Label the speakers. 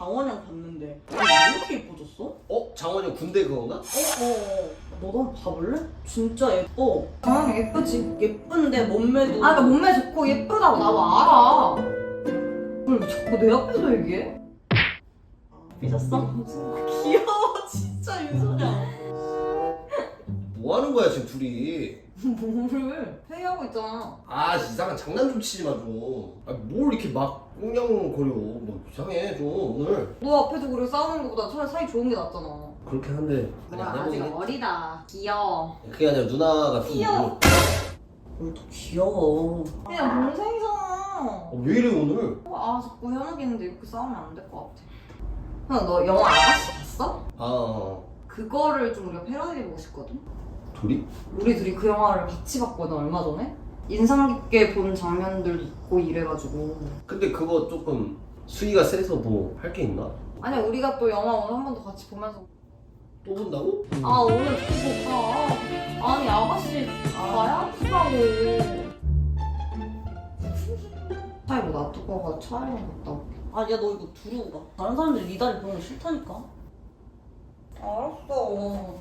Speaker 1: 장원영 봤는데 왜 이렇게 예뻐졌어?
Speaker 2: 어? 장원영 군대 그건가?
Speaker 1: 어어 너도 한번 봐볼래? 진짜 예뻐
Speaker 3: 장원영 예쁘지?
Speaker 1: 예쁜데 몸매도
Speaker 3: 아, 그러니까 몸매 좋고 예쁘다고 나도 알아. 뭘 자꾸 내 앞에서 얘기해?
Speaker 1: 삐졌어? 귀여워
Speaker 2: 뭐 하는 거야 지금 둘이
Speaker 3: 뭐를? 회의하고 있잖아.
Speaker 2: 아 이상한 장난 좀 치지 마 좀 아 뭘 이렇게 막 꽁냥거려 뭐 이상해 좀 오늘
Speaker 3: 너 앞에 두고 그렇게 싸우는 것보다 차라리 사이 좋은 게 낫잖아.
Speaker 2: 그렇긴 한데 아니 안
Speaker 3: 아직
Speaker 2: 해보긴
Speaker 3: 어리다. 귀여워.
Speaker 2: 그게 아니라 누나가 좀
Speaker 3: 귀여워.
Speaker 1: 오늘 더 귀여워
Speaker 3: 그냥 동생이잖아.
Speaker 2: 어, 왜 이래 오늘
Speaker 3: 아, 자꾸 현욱이 있는데 이렇게 싸우면 안 될 것 같아. 형, 너 영화 아가씨 봤어?
Speaker 2: 아
Speaker 3: 그거를 좀 우리가 패러디 해보고 싶거든?
Speaker 2: 둘이?
Speaker 3: 우리 둘이 그 영화를 같이 봤거든, 얼마 전에? 인상 깊게 본 장면들도 있고 이래가지고.
Speaker 2: 근데 그거 조금 수위가 세서 뭐 할 게 있나?
Speaker 3: 아니야, 우리가 또 영화 오늘 한 번 더 같이 보면서.
Speaker 2: 또 본다고?
Speaker 3: 아, 오늘 그거 봐. 아니, 아가씨, 나야 아프다고. 차에 뭐 놔두고 가 차에 갔다 올게.
Speaker 1: 아 야 너 이거 두르고 가 다른 사람들 네 다리 보는 거 싫다니까
Speaker 3: 알았어.
Speaker 1: 갔다 와
Speaker 3: 응.